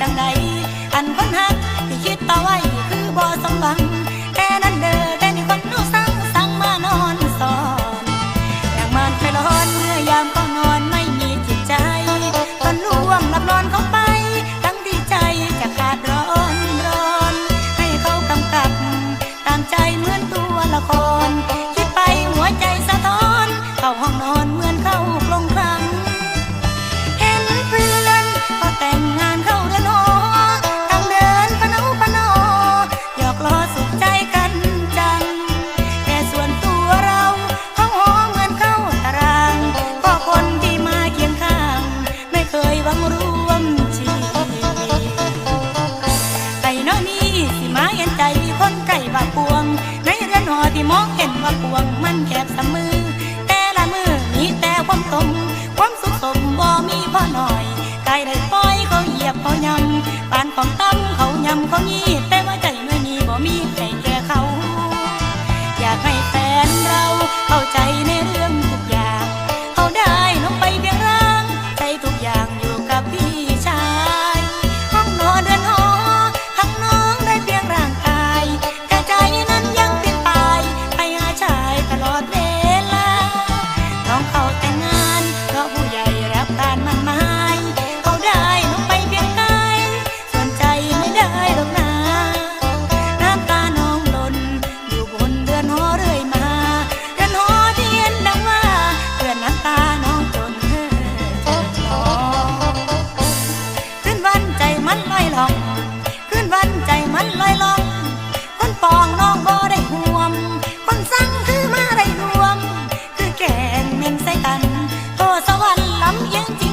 จังใดอันคนหักที่คิดต่อไว้คือบ่สมหวัง แต่นั้นเด้อแต่มีคนรู้สั่งสั่งมานอนสอนอยากมันไปร้อนเมื่อยามก็นอนไม่มีจิตใจตอนล่วงหลับนอนเขาไป ทั้งดีใจจะขาดร้อนร้อน ให้เขากำกับตามใจเหมือนตัวละคร ปวงมันแคบสมือ แต่ละมือมีแต่ความสมความสุขสมบ่มีพ่อหน่อยไก่ได้ปล่อยเขาเหยียบเขายำปานของตั้มเขายำเขายี 三万狼烟。